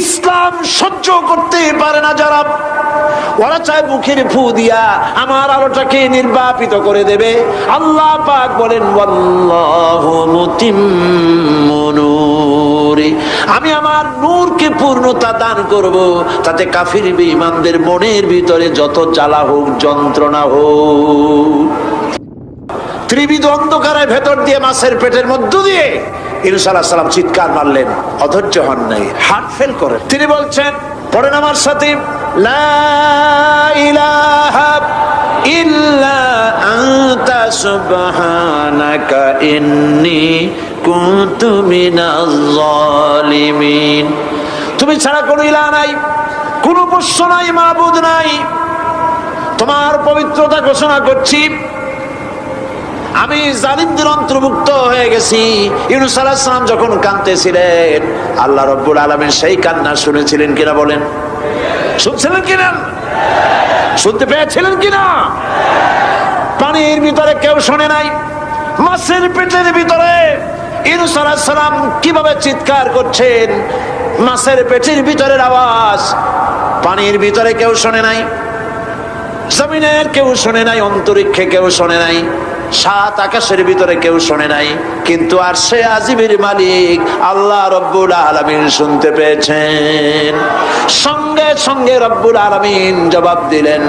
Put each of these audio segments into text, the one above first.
ইসলাম সহ্য করতে পারে না যারা। ওরা চায় মুখের ফু দিয়া আমার আলোটাকে নির্বাপিত করে দেবে। আল্লাহ পাক বলেন। আমি আমার নূরকে পূর্ণতা দান করব, তাতে কাফির বেঈমানদের মনের ভিতরে যত জ্বালা হোক, যন্ত্রণা হোক। ত্রিবিধ অন্ধকারের ভেতর দিয়ে মাছের পেটের মধ্য দিয়ে ইনসাল্লাহ সাল্লাম চিৎকার মারলেন, অধৈর্য হন নাই হার্ট ফেল করেন। তিনি বলছেন, পড়েন আমার সাথে, লা ইলাহা ইল্লা আনতা সুবহানাকা ইন্নী কুনতু মিনাজ জালিমিন তুমি ছাড়া কোনো ইলাহ নাই, কোনো পোষ্য নাই, মাবুদ নাই। তোমার পবিত্রতা ঘোষণা করছি আমি জালিমদের অন্তর্ভুক্ত হয়ে গেছি। ইউনুস আলাহিসাম যখন কাঁদতেছিলেন, আল্লাহ রব্বুল আলমের সেই কান্না শুনেছিলেন কিনা বলেন? শুনছিলেন কিনা? শুনতে পেয়েছিলেন কিনা? পানির ভিতরে কেউ শোনে নাই। মাছের পেটের ভিতরে ইউনুস আলাহিসাম কীভাবে চিৎকার করছেন? মাছের পেটের ভিতরের আওয়াজ পানির ভিতরে কেউ শোনে নাই? জমিনের কেউ শোনে নাই, অন্তরিক্ষে কেউ শোনে নাই। সাত আকাশের ভিতরে কেউ শোনে নাই, কিন্তু আর সে আজিবের মালিক আল্লাহ রব্বুল আলমিন শুনতে পেয়েছেন। সঙ্গে সঙ্গে রব্বুল আলমিন জবাব দিলেন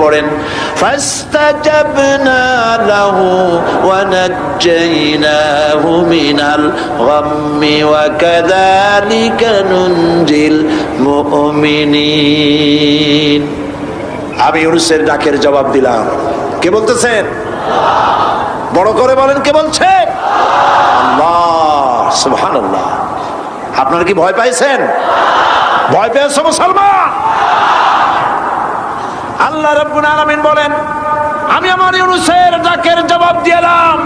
পড়েন ওয়া নাজ্জাইনাহু মিনাল গাম্মি ওয়া কাযালিকা নুনজিল মুমিনিন আমি ইউনুসের ডাকের জবাব দিলাম। কে বলতেছেন? বড় করে বলেন, কে বলছেন আপনারা কি ভয় পাইছেন? ভয় পেয়েছ মুসলমান? আল্লাহ রব্বুল আলামিন বলেন, আমি আমার ইউনুসের ডাকের জবাব দিলাম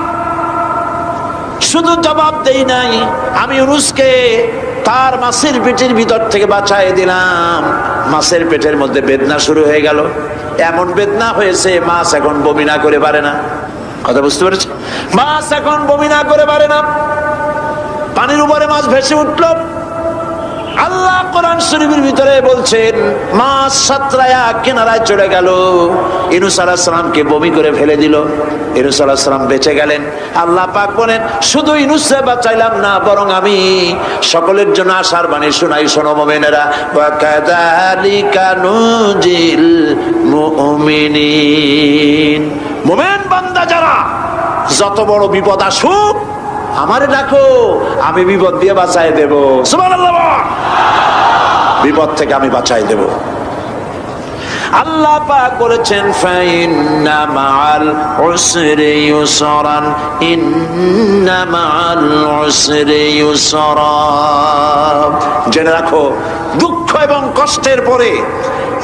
শুধু জবাব দেই নাই, আমি ইউনুসকে তার মাছের পেটের ভিতর থেকে বাঁচাই দিলাম। মাছের পেটের মধ্যে বেদনা শুরু হয়ে গেল। এমন বেদনা হয়েছে, মাছ এখন বমি না করে পারে না। কথা বুঝতে পেরেছি মাছ এখন বমি না করে পারে না। পানির উপরে মাছ ভেসে উঠল। আল্লাহ কোরআন শরীফের ভিতরে বলছেন মাছ সাতরায়া কেনারায় চলে গেল। ইনুস সালামকে বমি করে ফেলে দিল। ইনুস সালাম বেঁচে গেলেন। আল্লাহ পাক বলেন, শুধু ইনুসে বাঁচাইলাম না, বরং আমি সকলের জন্য আশার বাণী শোনাই, শোনো মোমেনেরা। মোমেন বান্দা যারা, যত বড় বিপদ আসুক, আমারে ডাকো, আমি বিপদ দিয়ে বাঁচাই দেব। সুবহানাল্লাহ। বিপদ থেকে আমি বাঁচাই দেব। আল্লাহ পাক বলেছেন ফাইন্না মাআল উসরি ইউসরান ইন্না মাআল উসরি ইউসরা। জেনে রাখো দুঃখ এবং কষ্টের পরে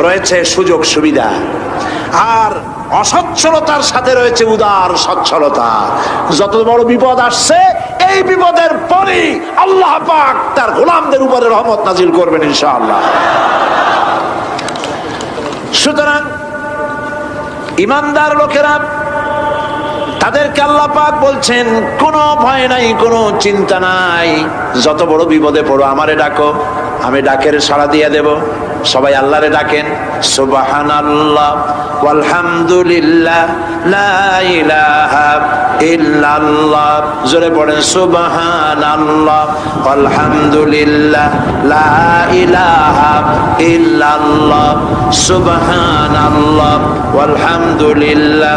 রয়েছে সুযোগ সুবিধা আর অসচ্ছলতার সাথে রয়েছে উদার সচ্ছলতা। যত বড় বিপদ আসছে এই বিপদের পরে আল্লাহ পাক তার গোলামদের উপরে রহমত নাজিল করবেন ইনশাআল্লাহ। সুতরাং ইমানদার লোকেরা তাদেরকে আল্লাহ পাক বলছেন, কোনো ভয় নাই, কোনো চিন্তা নাই, যত বড় বিপদে পড়ো আমারে ডাকো, আমি ডাকের সাড়া দিয়ে দেব। সবাই আল্লাহরে ডাকেন সুবাহান আল্লাহ আলহামদুলিল্লাহ ইল্লাল্লাহ, জোরে পড়েন সুবাহান আল্লাহ আলহামদুলিল্লাহ লা ইলাহা ইল্লাল্লাহ সুবাহান আল্লাহ আলহামদুলিল্লাহ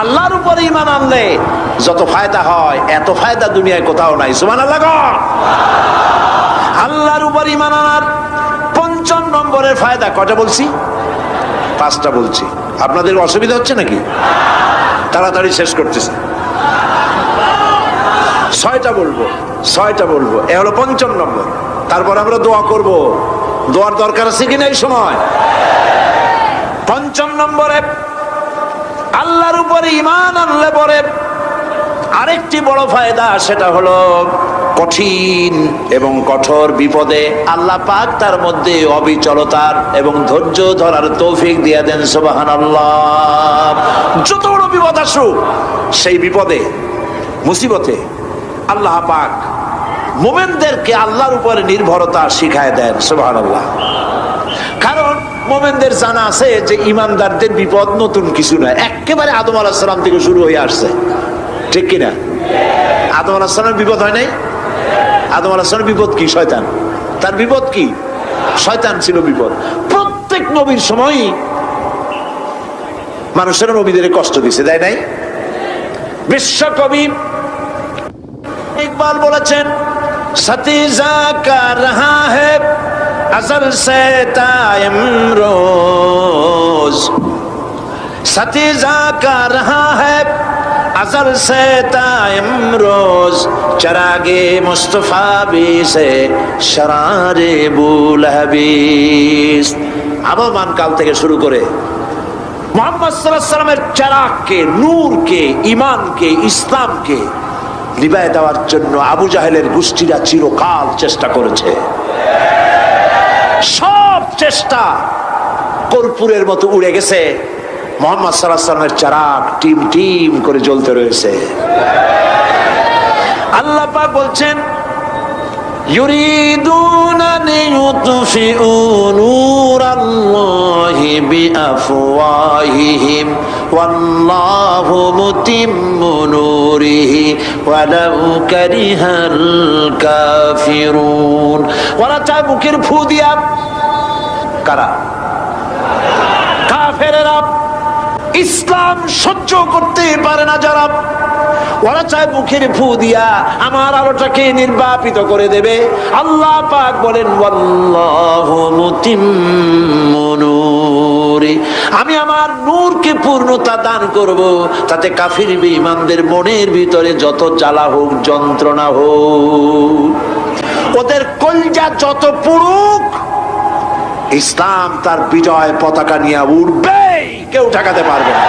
আল্লাহর উপরে ইমান আনলে যত ফায়দা হয়, এত ফায়দা দুনিয়ায় কোথাও নাই। সুমান আল্লাহ আল্লাহর উপর ইমান আনার পঞ্চম নম্বরের ফায়দা কটা বলছি? পাঁচটা বলছি। আপনাদের অসুবিধা হচ্ছে নাকি? তাড়াতাড়ি শেষ করতেছে। ছয়টা বলব ছয়টা বলব। এ হলো পঞ্চম নম্বর। তারপর আমরা দোয়া করব। দোয়ার দরকার আছে কিনা এই সময়? পঞ্চম নম্বরে, আল্লাহর উপরে ইমান আনলে পরে আরেকটি বড় ফায়দা, সেটা হলো কঠিন এবং কঠোর বিপদে আল্লাহ পাক তার মধ্যে অবিচলতার এবং ধৈর্য ধরার তৌফিক দিয়ে দেন সুবাহান আল্লাহ যত বড় বিপদ আসুক, সেই বিপদে, মুসিবতে আল্লাহ পাক মোমেনদেরকে আল্লাহর উপরে নির্ভরতা শিখায় দেন সুবাহান আল্লাহ মোমেনদের জানা আছে যে ইমানদারদের বিপদ নতুন কিছু নয়। একেবারে আদম আলাহিসাম থেকে শুরু হয়ে আসছে। ঠিক কিনা? আদম আলাহিসামের বিপদ হয় নাই? আদম আলাহিসামের বিপদ কি? শয়তান। তার বিপদ কি? শয়তান ছিল বিপদ। প্রত্যেক নবীর সময়ই মানুষের নবীদের কষ্ট দিছে, তাই নাই? বিশ্বকবি ইকবাল বলেছেন, সতীজা কা রহা है اثر سے রোজ। امروز ستیزا کا رہا ہے ازل سے تا امروز چراغ কাল থেকে শুরু করে মোহাম্মদ সাল্লামের ইমান কে ইসলাম ইসলামকে লিবায় দেওয়ার জন্য আবু জাহেলের গোষ্ঠীরা চিরকাল চেষ্টা করেছে। সব চেষ্টা কর্পূরের মতো উড়ে গেছে মোহাম্মদ সাল্লাহ সাল্লামের চারাক টিম টিম করে জ্বলতে রয়েছে আল্লাহ পাক বলছেন يريدون ليطفئوا نور الله بأفواههم والله متم نوره ولو كره الكافرون ওরা চায় মুখের ফু দিয়া কারা কাফেরেরা ইসলাম সহ্য করতে পারে না যারা ওরা চায় মুখের ফু দিয়া আমার আলোটাকে নির্বাপিত করে দেবে আল্লাহ পাক বলেন ওয়াল্লাহু মুতিম্মু নূরি। আমি আমার নূরকে পূর্ণতা দান করব, তাতে কাফির বেঈমানদের মনের ভিতরে যত জ্বালা হোক, যন্ত্রণা হোক। ওদের কলজা যত পুরুক ইসলাম তার বিজয় পতাকা নিয়ে উঠবে কেউ ঠেকাতে পারবে না।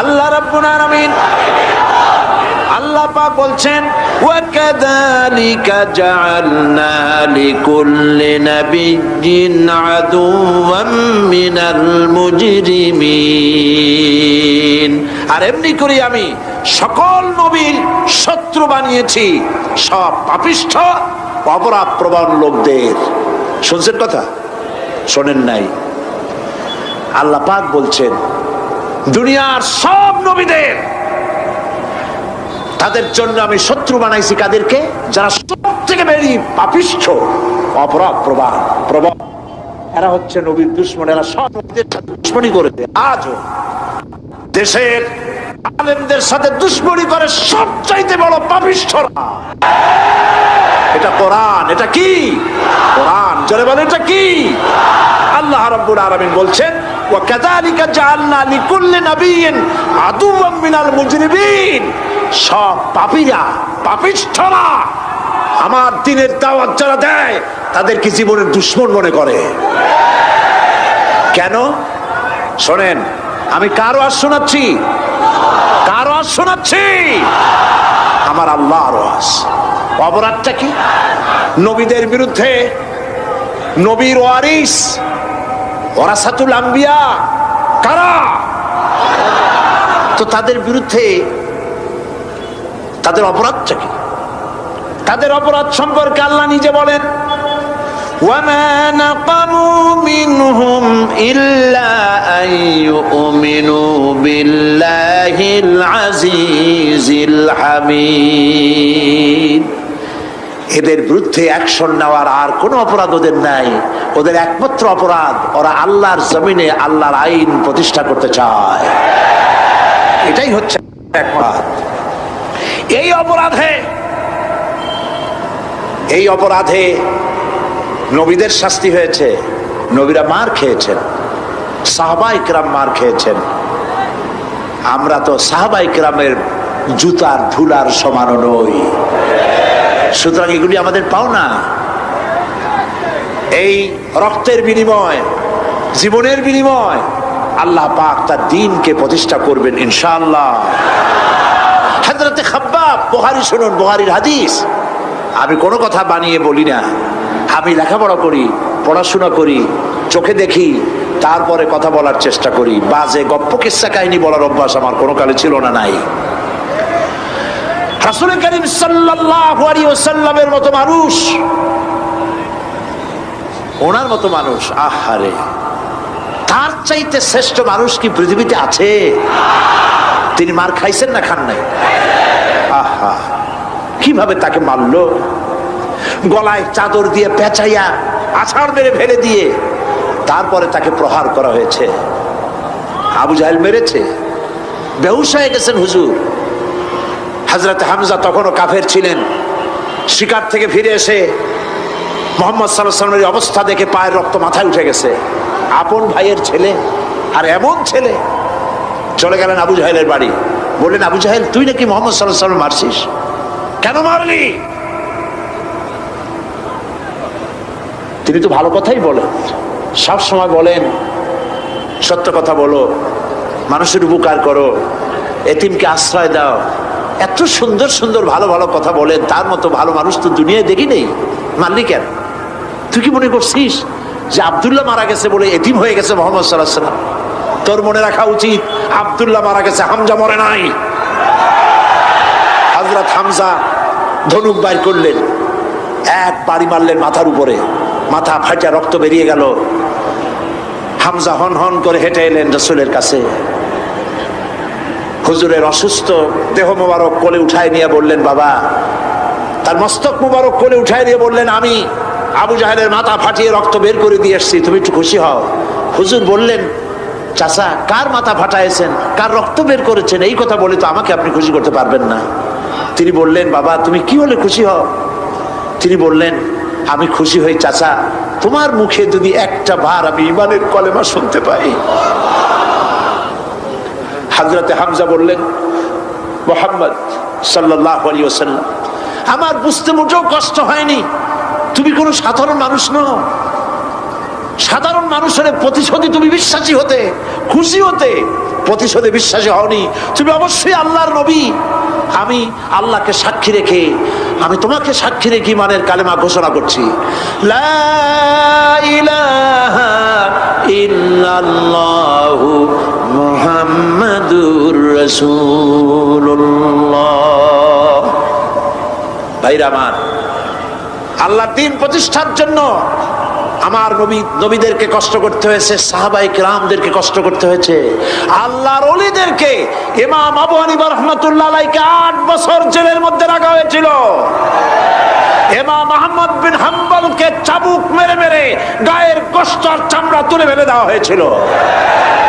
আল্লাহ রাব্বুল আলামিন আল্লাহ পাক বলছেন, ওয়াকাযালিকা জাআলনা লিকুল্লি নাবিয়্যিন আদুওয়াম আর এমনি করে আমি সকল নবীর শত্রু বানিয়েছি, সব পাপিষ্ঠ, অপরাধ প্রবণ লোকদের। শুনছেন কথা? শোনেন নাই। আল্লাহ পাক বলছেন, দুনিয়ার সব নবীদের তাদের জন্য আমি শত্রু বানাইছি কাদেরকে, যারা সব থেকে বেরি পাপিষ্ঠ, অপরাধ প্রবাহ, প্রবল। এরা হচ্ছে নবীর দুশ্মন, এরা সব দুশ্মনী করেছে আজও দেশের আলেমদের সাথে দুশ্মনী করে সবচাইতে বড় পাপিষ্ঠরা। এটা কোরআন, এটা কি? কোরআন, জোরে বলে এটা কি? আল্লাহ রাব্বুল আলামিন বলছেন কাযালিকা জাআলনা লিকুল্লি নাবিয়্যিন আদুওয়াম মিনাল মুজরিমিন। সব পাপীরা, পাপিষ্ঠরা আমার দিনের দাওয়াত যারা দেয়, তাদেরকে জীবনের দুশ্মন মনে করে। কেন? শোনেন, আমি কারও আর শোনাচ্ছি? কারও আর শোনাচ্ছি? আমার আল্লাহ আওয়াজ অপরাধটা কি? নবীদের বিরুদ্ধে নবীর ওয়ারিস ওরাসাতুল আম্বিয়া কারা তো তাদের বিরুদ্ধে তাদের অপরাধটা কি তাদের অপরাধ সম্পর্কে আল্লাহ নিজে বলেন وما نقموا منهم إلا أن يؤمنوا بالله العزيز الحميد এদের বিরুদ্ধে অ্যাকশন নেওয়ার আর কোনো অপরাধ ওদের নাই। ওদের একমাত্র অপরাধ, ওরা আল্লাহর জমিনে আল্লাহর আইন প্রতিষ্ঠা করতে চায়। এটাই হচ্ছে এই অপরাধে এই অপরাধে নবীদের শাস্তি হয়েছে। নবীরা মার খেয়েছেন। সাহবা ইকরাম মার খেয়েছেন। আমরা তো সাহবা ইকরামের জুতার ধুলার সমানও নই। সুতরাং এগুলি আমাদের পাওনা। এই রক্তের বিনিময়, জীবনের বিনিময়, আল্লাহ পাক তার দিনকে প্রতিষ্ঠা করবেন ইনশাআল্লাহ। হাজরতে খাব্বাব বুহারি শুনুন বুহারির হাদিস। আমি কোনো কথা বানিয়ে বলি না। আমি লেখাপড়া করি, পড়াশোনা করি, চোখে দেখি, তারপরে কথা বলার চেষ্টা করি। বাজে, গপ্প কিস্সা কাহিনী বলার অভ্যাস আমার কোনো কালে ছিল না, নাই। রাসূল করিম ওয়াসাল্লামের মতো মানুষ। ওনার মতো মানুষ, আহারে। তার চাইতে শ্রেষ্ঠ মানুষ কি পৃথিবীতে আছে? তিনি মার খাইছেন না খান নাই? আহা, কীভাবে তাকে মারলো? গলায় চাদর দিয়ে পেঁচাইয়া আছাড় মেরে ফেলে দিয়ে তারপরে তাকে প্রহার করা হয়েছে। আবু জাহেল মেরেছে। হয়ে গেছেন হুজুর। হাজরত হামজা তখনও কাফের ছিলেন। শিকার থেকে ফিরে এসে মোহাম্মদ সাল্লামের অবস্থা দেখে পায়ের রক্ত মাথায় উঠে গেছে। আপন ভাইয়ের ছেলে আর এমন ছেলে। চলে গেলেন আবু জাহেলের বাড়ি। বললেন, আবু জাহেল, তুই নাকি মোহাম্মদ সাল্লাহ মারছিস? কেন মারলি? তিনি তো ভালো কথাই বলেন। সব সময় বলেন, সত্য কথা বলো, মানুষের উপকার করো, এতিমকে আশ্রয় দাও এত সুন্দর সুন্দর ভালো ভালো কথা বলেন তার মতো ভালো মানুষ তো দুনিয়ায় দেখি নেই। মানলি কেন তুই কি মনে করছিস যে আবদুল্লাহ মারা গেছে বলে এতিম হয়ে গেছে মোহাম্মদ সাল্লাহ সাল্লাম তোর মনে রাখা উচিত, আবদুল্লাহ মারা গেছে, হামজা মরে নাই। হাজরত হামজা ধনুক বাইর করলেন, এক বাড়ি মারলেন মাথার উপরে, মাথা ফাটা রক্ত বেরিয়ে গেল। হামজা হন হন করে হেঁটে এলেন রসুলের কাছে। হুজুরের অসুস্থ দেহ মোবারক কোলে উঠায় নিয়ে বললেন, বাবা, তার মস্তক মোবারক কোলে উঠায় নিয়ে বললেন, আমি আবু জাহেলের মাথা ফাটিয়ে রক্ত বের করে দিয়ে এসছি, তুমি একটু খুশি হও। হুজুর বললেন, চাচা, কার মাথা ফাটাইছেন? কার রক্ত বের করেছেন? এই কথা বলে তো আমাকে আপনি খুশি করতে পারবেন না। তিনি বললেন, বাবা, তুমি কি হলে খুশি হও? তিনি বললেন, আমি খুশি হই, চাচা, তোমার মুখে যদি একটা বার আমি ইমানের কলেমা শুনতে পাই। হাজরতে হামজা বললেন, মোহাম্মদ সাল্লাহ আমার বুঝতে মোটেও কষ্ট হয়নি। তুমি কোনো সাধারণ মানুষ নও। সাধারণ মানুষের প্রতিশোধে তুমি বিশ্বাসী হতে, খুশি হতে প্রতিশোধে বিশ্বাসী হওনি। তুমি অবশ্যই আল্লাহর নবী। আমি আল্লাহকে সাক্ষী রেখে, আমি তোমাকে সাক্ষী রেখে মানের কালেমা ঘোষণা করছি। লা ইলাহা ইল্লাল্লাহু মুহাম্মাদুর রাসূলুল্লাহ। ভাইরা আমার, আল্লাহ দিন প্রতিষ্ঠার জন্য আমার নবী, নবীদেরকে কষ্ট করতে হয়েছে সাহাবাই রামদেরকে কষ্ট করতে হয়েছে। আল্লাহর অলিদেরকে ইমাম আবু হানিফা রহমতুল্লাহ আট বছর জেলের মধ্যে রাখা হয়েছিল। ইমাম আহমদ বিন হাম্বলকে চাবুক মেরে মেরে গায়ের কষ্ট আর চামড়া তুলে ফেলে দেওয়া হয়েছিল।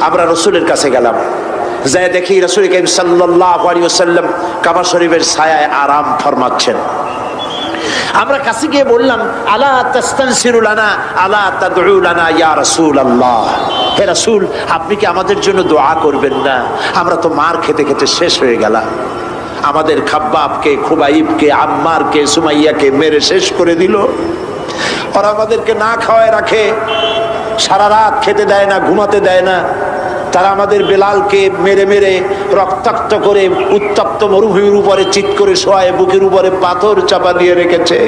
আমরা রসুলের কাছে গেলাম। যাই দেখি রসুল করিম আলাইহি কাবা শরীফের ছায়ায় আরাম ফরমাচ্ছেন। আমরা কাছে গিয়ে বললাম, আলা তাস্তানসিরু লানা, আলা তাদউ লানা ইয়া রাসূলুল্লাহ? হে রাসূল, আপনি কি আমাদের জন্য দোয়া করবেন না? আমরা তো মার খেতে খেতে শেষ হয়ে গেলাম। আমাদের খাব্বাবকে, খুবাইবকে, আম্মারকে, সুমাইয়াকে মেরে শেষ করে দিল। ওরা আমাদেরকে না খাওয়ায় রাখে। সারা রাত খেতে দেয় না, ঘুমাতে দেয় না। তারা আমাদের বেলালকে মেরে মেরে রক্তাক্ত করে উত্তপ্ত মরুভূমির উপরে চিৎ করে শোয়ায়, বুকের উপরে পাথর চাপা দিয়ে রেখেছে।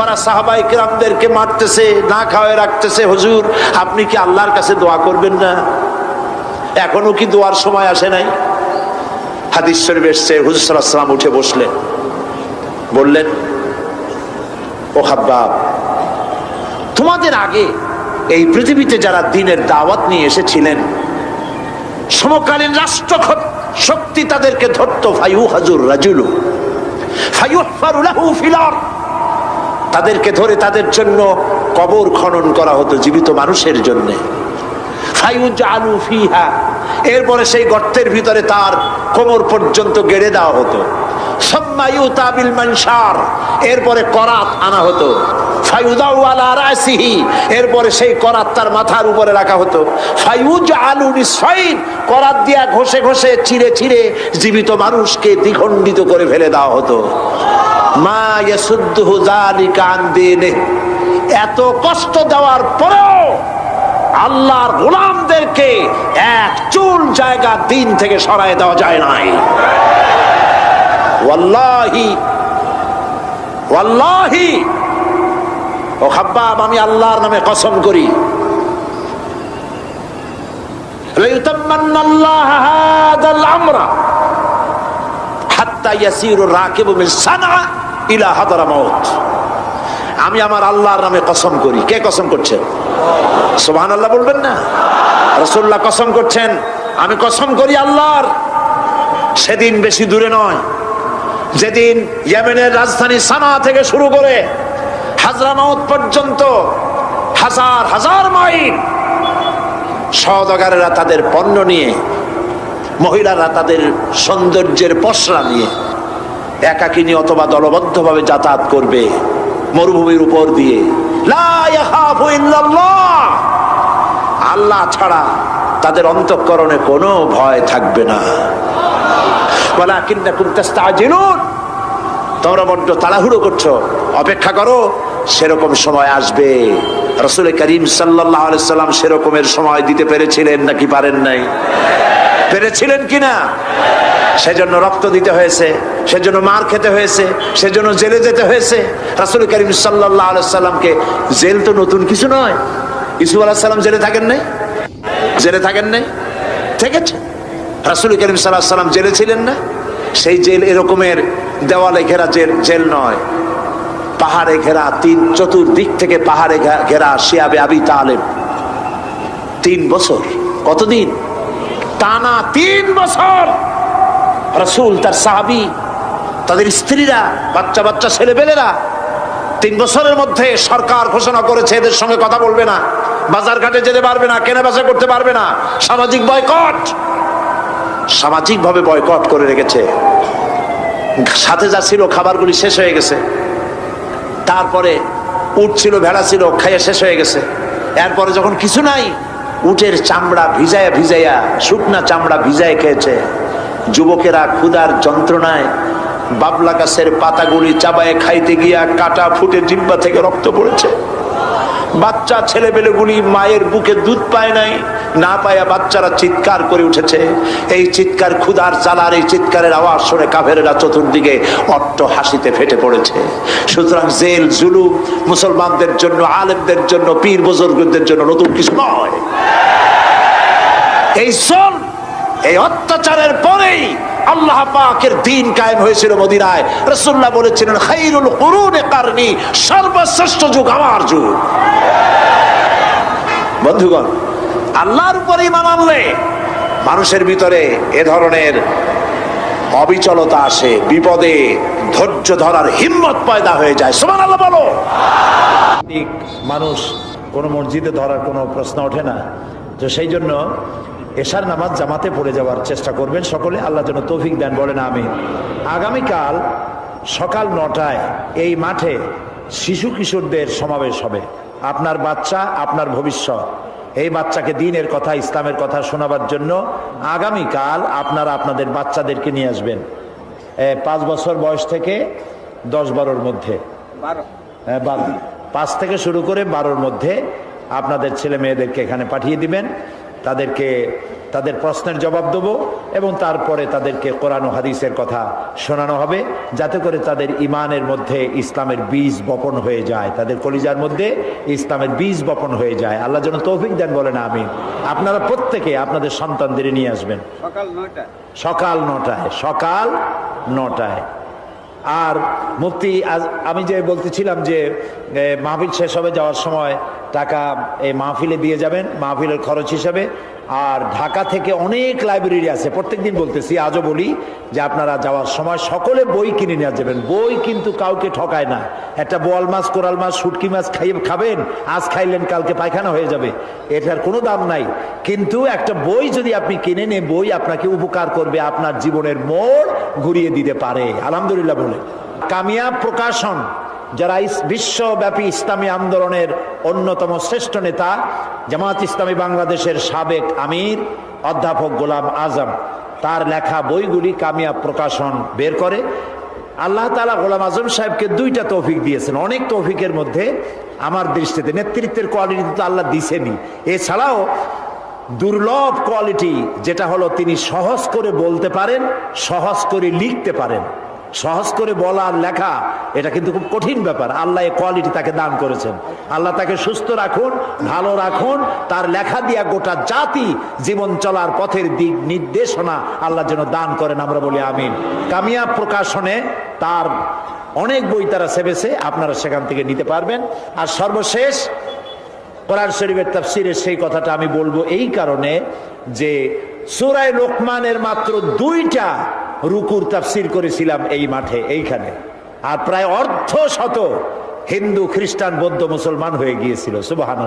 ওরা সাহাবাই কিরামদেরকে মারতেছে, না খাওয়ায় রাখতেছে, হুজুর, আপনি কি আল্লাহর কাছে দোয়া করবেন না? এখনও কি দোয়ার সময় আসে নাই? হাদিস শরীফ এসছে, হুজুর আলাইহি উঠে বসলেন বললেন, ও হাব্বাব তোমাদের আগে পৃথিবীতে যারা দিনের দাওয়াত নিয়ে এসেছিলেন, সমকালীন রাষ্ট্র শক্তি তাদেরকে ধরতো ফাইউ হাজুর রাজুলু তাদেরকে ধরে তাদের জন্য কবর খনন করা হতো জীবিত মানুষের জন্য। এরপরে সেই গর্তের ভিতরে তার কোমর পর্যন্ত গেড়ে দেওয়া হতো। সুম্মা ইউতাবিল মানশার এরপরে করাত আনা হতো। এরপরে সেই করাত তার মাথার উপরে রাখা হতো। ফায়ুজ আলু নিসফাইন করাত দিয়া ঘষে ঘষে চিড়ে চিড়ে জীবিত মানুষকে দ্বিখণ্ডিত করে ফেলে দেওয়া হতো। মা ইয়াসুদ্দুহু যালিকা আন দীনিহি। এত কষ্ট দেওয়ার পরেও আল্লাহর গোলামদেরকে এক চুল জায়গা দিন থেকে সরায় দেওয়া যায় নাই। ওয়াল্লাহি ওয়াল্লাহি ও খাব্বাব, আমি আল্লাহর নামে কসম করি। আমি আমার আল্লাহর নামে কসম করি। কে কসম করছেন? সুবহান আল্লাহ বলবেন না? রসুল্লাহ কসম করছেন। আমি কসম করি আল্লাহর। সেদিন বেশি দূরে নয়। যেদিন ইয়েমেনের রাজধানী সানা থেকে শুরু করে হাজরামাউত পর্যন্ত হাজার হাজার মাইল সহদগারেরা তাদের পণ্য নিয়ে, মহিলারা তাদের সৌন্দর্যের পসরা নিয়ে একাকিনী অথবা দলবদ্ধভাবে যাতায়াত করবে মরুভূমির উপর দিয়ে। আল্লাহ ছাড়া তাদের অন্তঃকরণে কোনো ভয় থাকবে না। তোমরা বড্ড তাড়াহুড়ো করছ। অপেক্ষা করো। সেরকম সময় আসবে। রসুল করিম সাল্লাহ সাল্লাম সেরকমের সময় দিতে পেরেছিলেন নাকি পারেন নাই? পেরেছিলেন কিনা সেজন্য রক্ত দিতে হয়েছে, সেজন্য মার খেতে হয়েছে, সেজন্য জেলে যেতে হয়েছে। রাসুল করিম সাল্লাহ সাল্লামকে জেল তো নতুন কিছু নয়। ইসুফ আলাহ সাল্লাম জেলে থাকেন নাই? জেলে থাকেন নাই? থেকেছে। রাসুল করিম সাল্লাহ সাল্লাম জেলে ছিলেন না? সেই জেল এরকমের দেওয়ালে ঘেরা জেল জেল নয়। পাহাড়ে ঘেরা, তিন চতুর্দিক থেকে পাহাড়ে ঘেরা শিয়াবে আবি তালেব। তিন বছর? কতদিন? টানা তিন বছর! রসুল, তার সাহাবি, তাদের স্ত্রীরা, বাচ্চা বাচ্চা ছেলেপেলেরা তিন বছরের মধ্যে সরকার ঘোষণা করেছে, এদের সঙ্গে কথা বলবে না। বাজার ঘাটে যেতে পারবে না কেনা বেচা করতে পারবে না। সামাজিক বয়কট! সামাজিকভাবে বয়কট করে রেখেছে। সাথে যা ছিল, খাবারগুলি শেষ হয়ে গেছে। তারপরে উট ছিল, ভেড়া ছিল, খাইয়া শেষ হয়ে গেছে। এরপরে যখন কিছু নাই, উটের চামড়া ভিজায়া ভিজাইয়া শুকনা চামড়া ভিজায় খেয়েছে। যুবকেরা ক্ষুধার যন্ত্রণায় বাবলা গাছের পাতাগুলি চাবায়ে খাইতে গিয়া কাটা ফুটে জিব্বা থেকে রক্ত পড়েছে। বাচ্চা ছেলেবেলেগুলি মায়ের বুকে দুধ পায় নাই, না পায়া বাচ্চারা চিৎকার করে উঠেছে। এই চিৎকার ক্ষুধার চালার এই চিৎকারের আওয়াজ শুনে কাফেরেরা চতুর্দিকে অট্ট হাসিতে ফেটে পড়েছে। সুতরাং জেল জুলু মুসলমানদের জন্য, আলেমদের জন্য, পীর বুজুর্গদের জন্য নতুন কিছু নয়। এই জল এই অত্যাচারের পরেই আল্লাহ পাকের দিন কায়েম হয়েছিল মদিনায়। রসুল্লাহ বলেছিলেন, খাইরুল কুরুনে কারনি, সর্বশ্রেষ্ঠ যুগ আমার যুগ। বন্ধুগণ, আল্লাহর উপরে ইমান আনলে মানুষের ভিতরে এ ধরনের অবিচলতা আসে, বিপদে ধৈর্য ধরার হিম্মত পয়দা হয়ে যায়। সমান আল্লাহ বলো। মানুষ কোনো মসজিদে ধরার কোনো প্রশ্ন ওঠে না। তো সেই জন্য এশার নামাজ জামাতে পড়ে যাওয়ার চেষ্টা করবেন সকলে আল্লাহ যেন তৌফিক দেন বলেন আমি আগামীকাল সকাল নটায় এই মাঠে শিশু কিশোরদের সমাবেশ হবে। আপনার বাচ্চা আপনার ভবিষ্যৎ। এই বাচ্চাকে দিনের কথা ইসলামের কথা শোনাবার জন্য আগামীকাল আপনারা আপনাদের বাচ্চাদেরকে নিয়ে আসবেন। পাঁচ বছর বয়স থেকে দশ বারোর মধ্যে। হ্যাঁ, পাঁচ থেকে শুরু করে বারোর মধ্যে আপনাদের ছেলে মেয়েদেরকে এখানে পাঠিয়ে দিবেন। তাদেরকে তাদের প্রশ্নের জবাব দেবো এবং তারপরে তাদেরকে কোরআন ও হাদিসের কথা শোনানো হবে যাতে করে তাদের ইমানের মধ্যে ইসলামের বীজ বপন হয়ে যায়। তাদের কলিজার মধ্যে ইসলামের বীজ বপন হয়ে যায়। আল্লাহ যেন তৌফিক দেন বলেন আমি আপনারা প্রত্যেকে আপনাদের সন্তানদের নিয়ে আসবেন। সকাল নয়টা সকাল নটায় সকাল নটায়। আর মুক্তি আজ আমি যে বলতেছিলাম যে মাহফিল শেষ হবে যাওয়ার সময় টাকা এই মাহফিলে দিয়ে যাবেন, মাহফিলের খরচ হিসাবে। আর ঢাকা থেকে অনেক লাইব্রেরি আছে। প্রত্যেকদিন বলতেছি, আজও বলি যে আপনারা যাওয়ার সময় সকলে বই কিনে নিয়ে যাবেন। বই কিন্তু কাউকে ঠকায় না। একটা বোয়াল মাছ, কোরাল মাছ, শুটকি মাছ খাইয়ে খাবেন, আজ খাইলেন, কালকে পায়খানা হয়ে যাবে। এটার কোনো দাম নাই। কিন্তু একটা বই যদি আপনি কিনে নেন বই আপনাকে উপকার করবে, আপনার জীবনের মোড় ঘুরিয়ে দিতে পারে। আলহামদুলিল্লাহ বলে। কামিয়াব প্রকাশন। যারা বিশ্বব্যাপী ইসলামী আন্দোলনের অন্যতম শ্রেষ্ঠ নেতা জামাত ইসলামী বাংলাদেশের সাবেক আমির, অধ্যাপক গোলাম আজম, তার লেখা বইগুলি কামিয়া প্রকাশন বের করে। আল্লাহ তালা গোলাম আজম সাহেবকে দুইটা তৌফিক দিয়েছেন। অনেক তৌফিকের মধ্যে আমার দৃষ্টিতে, নেতৃত্বের কোয়ালিটি তো আল্লাহ দিছেনই। এছাড়াও দুর্লভ কোয়ালিটি যেটা হলো তিনি সহজ করে বলতে পারেন, সহজ করে লিখতে পারেন। সহজ করে বলা আর লেখা, এটা কিন্তু খুব কঠিন ব্যাপার। আল্লাহ এই কোয়ালিটি তাকে দান করেছেন। আল্লাহ তাকে সুস্থ রাখুন, ভালো রাখুন, তার লেখা দিয়া গোটা জাতি জীবন চলার পথের দিক নির্দেশনা আল্লাহ যেন দান করেন, আমরা বলি আমিন। কামিয়া প্রকাশনে তার অনেক বই তারা সেবেছে, আপনারা সেখান থেকে নিতে পারবেন। আর সর্বশেষ, কোরআন শরীফের তাফসিরের সেই কথাটা আমি বলব এই কারণে যে সুরায় লোকমানের মাত্র দুইটা রুকুর তাফসির করেছিলাম এই মাঠে, এইখানে। আর প্রায় অর্ধ শত হিন্দু, খ্রিস্টান, বৌদ্ধ, মুসলমান হয়ে গিয়েছিল সুবাহান